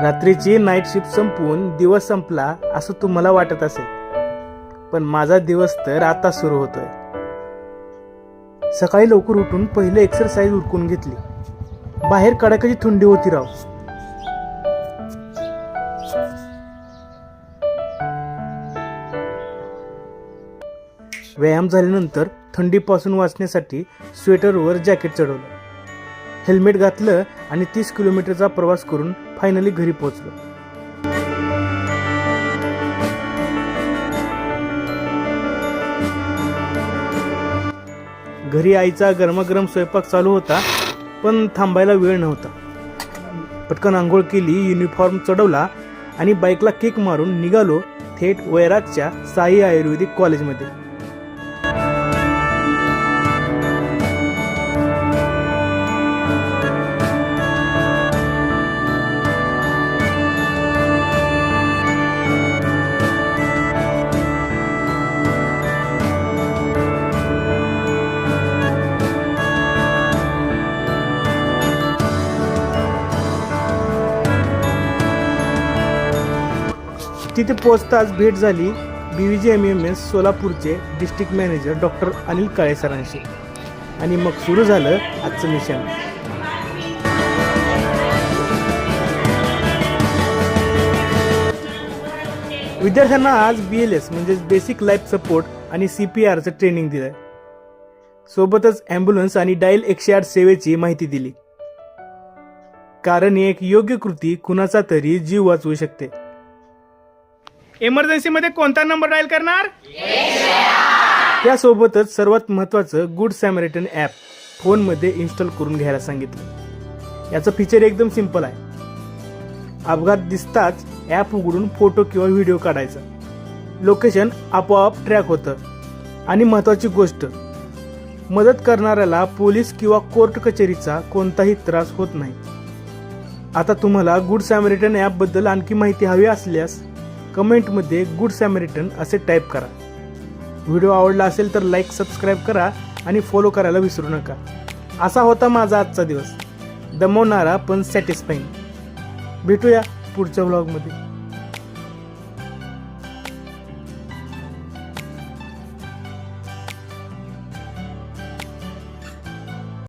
रात्रीची night shift संपवून दिवस संपला असं तुम्हाला वाटत असेल. पण माझा दिवस तर आता सुरू होतोय. सकाळी लवकर उठून पहिले एक्सरसाइज उरकून घेतली. बाहेर कडाक्याची थंडी होती राव. व्यायाम झाल्यानंतर थंडीपासून वाचण्यासाठी स्वेटरवर जॅकेट चढवलं. हेल्मेट घातलं आणि तीस किलोमीटरचा प्रवास करून फायनली घरी पोहोचलो. घरी आईचा गरमागरम स्वयंपाक चालू होता पण थांबायला वेळ नव्हता. पटकन आंघोळ केली युनिफॉर्म चढवला आणि बाईकला किक मारून निघालो थेट वैरागच्या साई आयुर्वेदिक कॉलेजमध्ये तिथे पोचताच भेट झाली B G M M S सोलापूरचे district manager doctor Anil Kale सरांशी. आणि मग सुरू झालं आजचं मिशन विद्यार्थ्यांना आज बी एल एस म्हणजेच बेसिक लाईफ सपोर्ट आणि सी पी आरचं ट्रेनिंग दिलं सोबतच ॲम्ब्युलन्स आणि डायल एकशे आठ सेवेची माहिती दिली. कारण एक योग्य कृती कुणाचा तरी जीव वाचवू शकते. इमर्जन्सी मध्ये कोणता नंबर डायल करणार? त्यासोबतच सर्वात महत्वाचं गुड सॅमरेटन ॲप फोनमध्ये इन्स्टॉल करून घ्यायला सांगितलं. याचं फीचर एकदम सिंपल आहे. अपघात दिसताच ॲप उघडून फोटो किंवा व्हिडिओ काढायचा. लोकेशन आपोआप ट्रॅक होतं. आणि महत्वाची गोष्ट मदत करणाऱ्याला पोलीस किंवा कोर्ट कचेरीचा कोणताही त्रास होत नाही. आता तुम्हाला गुड सॅमरिटन ॲपबद्दल आणखी माहिती हवी असल्यास कमेंटमध्ये गुड सॅमरिटन असे टाईप करा. व्हिडिओ आवडला असेल तर लाईक सबस्क्राईब करा आणि फॉलो करायला विसरू नका. असा होता माझा आजचा दिवस. दमवणारा पण सॅटिस्फाईंग भेटूया पुढच्या व्लॉगमध्ये